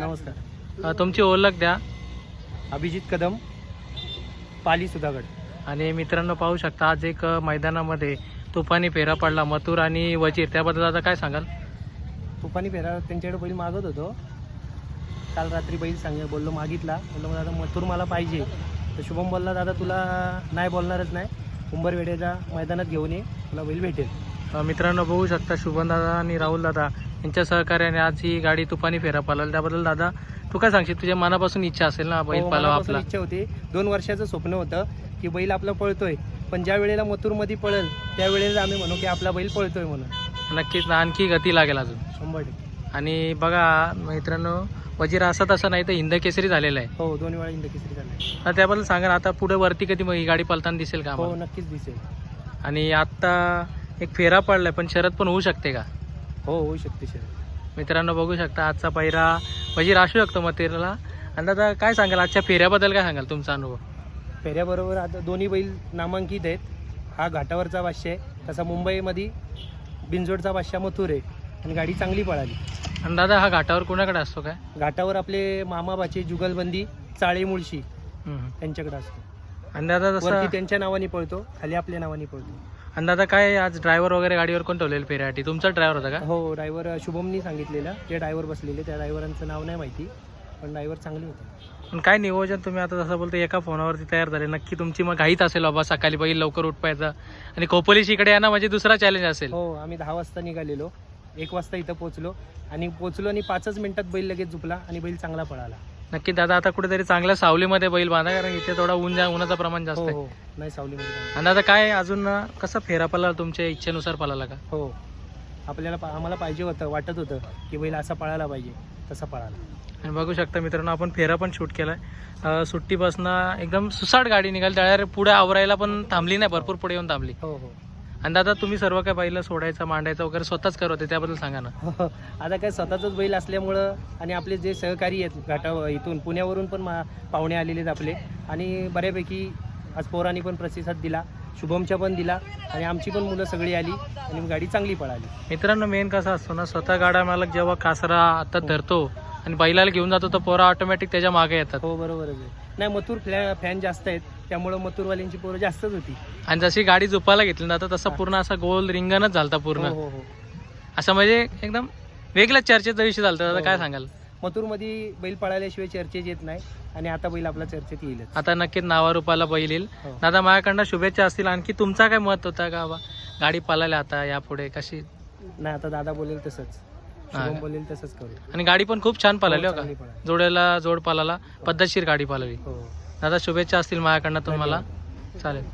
नमस्कार. अ, तुमची ओळख द्या. अभिजित कदम पाली सुधागड. आणि मित्रांनो पाहू शकता आज एक अ, मैदानामध्ये तुफानी फेरा पडला. मथुर आणि वजीर त्याबद्दल आता काय सांगाल? तुफानी फेरा त्यांच्याकडे बैल मागत होतो. काल रात्री बैल सांग बोललो मागितला. बोललो मग दादा मथुर मला पाहिजे. तर शुभम बोलला दादा तुला नाही बोलणारच नाही. उंबरवेड्याच्या मैदानात घेऊन ये. तुला बैल भेटेल. मित्रांनो बघू शकता शुभन दादा आणि राहुल दादा यांच्या सहकार्याने आज ही गाडी तुफानी फेरा पळाली त्याबद्दल दादा तू काय सांगशील? तुझ्या मनापासून इच्छा असेल ना बैल हो, पालावा आपला? इच्छा होती. दोन वर्षाचं स्वप्न होतं की बैल आपला पळतोय. पण ज्या वेळेला मथुरमध्ये पळेल त्यावेळेला आम्ही म्हणू की आपला बैल पळतोय म्हणून. नक्कीच ना आणखी गती लागेल अजून. शंभर टक्के. आणि बघा मित्रांनो वजीर असा तसा नाही तर हिंद केसरी झालेला आहे. हो दोन वेळा इंद केसरी झाले तर त्याबद्दल सांगा ना आता पुढे वरती कधी मग ही गाडी पळताना दिसेल का हो? नक्कीच दिसेल. आणि आता एक फेरा पडलाय पण शरद पण होऊ शकते का? हो होऊ शकते शरद. मित्रांनो बघू शकता आजचा पहिरा. वजीर असू शकतो मतेरला. आणि आता काय सांगाल? आजच्या फेऱ्याबद्दल काय सांगाल तुमचा अनुभव? फेऱ्याबरोबर आता दोन्ही बैल नामांकित आहेत. हा घाटावरचा बादशाह आहे. तसा मुंबईमध्ये बिंजोडचा बादशाह मथुर आहे. आणि गाडी चांगली पळाली. आणि दादा हा घाटावर कोणाकडे असतो काय? घाटावर आपले मामाबाचे जुगलबंदी चाळे मुळशी. त्यांच्याकडे असतो. आणि दादा त्यांच्या नावाने पळतो खाली आपल्या नावाने पळतो. आणि दादा काय आज ड्रायव्हर वगैरे गाडीवर कोण ठेवलेलं फेऱ्यासाठी तुमचा ड्रायव्हर होता का? हो ड्रायव्हर शुभमनी सांगितलेलं. ते ड्रायव्हर बसलेले. त्या ड्रायव्हरांचं नाव नाही माहिती पण ड्रायव्हर चांगले होते. पण काय नियोजन तुम्ही आता जसं बोलतो एका फोनावरती तयार झाले. नक्की तुमची मग घाईत असेल बाबा सकाळी बैल लवकर उठवायचा. आणि खोपोलीस इकडे येणं म्हणजे दुसरा चॅलेंज असेल. हो आम्ही दहा वाजता निघालेलो. एक वाजता इथं पोहोचलो. आणि पोहोचलो आणि पाचच मिनिटात बैल लगेच झुपला आणि बैल चांगला पळाला. नक्की दादा आता कुठेतरी चांगल्या सावलीमध्ये बैल बांधा कारण इथे थोडा ऊन जा उन्हाचं प्रमाण जास्त हो आहे. हो. नाही सावलीमध्ये. आणि दादा काय अजून कसं फेरा पळाला तुमच्या इच्छेनुसार पळाला का? हो. आपल्याला पा- आम्हाला पाहिजे होतं वाटत होतं की बैल असा पळायला पाहिजे तसा पळाला. आणि बघू शकता मित्रांनो आपण फेरा पण शूट केलाय. अं, सुट्टीपासनं एकदम सुसाट गाडी निघाली. त्यावेळेला पुढे आवरायला पण थांबली नाही भरपूर पुढे येऊन थांबली. हो हो. आणि दादा तुम्ही सर्व काय बैल सोडायचं मांडायचं वगैरे स्वतःच करत होते त्याबद्दल सांगा ना. हो, आता काय स्वतःचाच बैल असल्यामुळं आणि आपले जे सहकारी आहेत घाटा इथून पुण्यावरून पण मा पाहुणे आलेले आहेत आपले. आणि बऱ्यापैकी आज पोरांनी पण प्रतिसाद दिला शुभमच्या पण दिला आणि आमची पण मुलं सगळी आली आणि गाडी चांगली पळाली. मित्रांनो मेन कसा असतो ना स्वतः गाडा मालक जेव्हा कासरा हातात धरतो आणि बैलाला घेऊन जातो तर पोरा ऑटोमॅटिक त्याच्यामागे येतात. हो बरोबरच आहे. नाही मथुर फ्लॅ फॅन जास्त आहेत. त्यामुळं मथुरवाल्यांची पोरं जास्तच होती. आणि जशी गाडी झोपायला घेतली ना तर तसा पूर्ण असा गोल रिंगणच झालता पूर्ण. हो हो हो. असं म्हणजे एकदम वेगळ्याच चर्चेचा विषय झालता. दादा हो. काय सांगाल? मथुरमध्ये बैल पळाल्याशिवाय चर्चेत येत नाही आणि आता बैल आपला चर्चेत येईलच. आता नक्कीच नावारूपाला बैल येईल. हो. दादा माझ्याकडनं शुभेच्छा असतील. आणखी तुमचा काय मत होता का बाबा गाडी पळायला आता यापुढे कशी? नाही आता दादा बोलेल तसंच. हा. शुभम बोलेल तसंच करू. आणि गाडी पण खूप छान पळाली हो का? चांगली पळाली. जोड्याला जोड पळाला पद्धतशीर गाडी पळाली हो. दादा शुभेच्छा असतील माझ्याकडनं तुम्हाला. चालेल.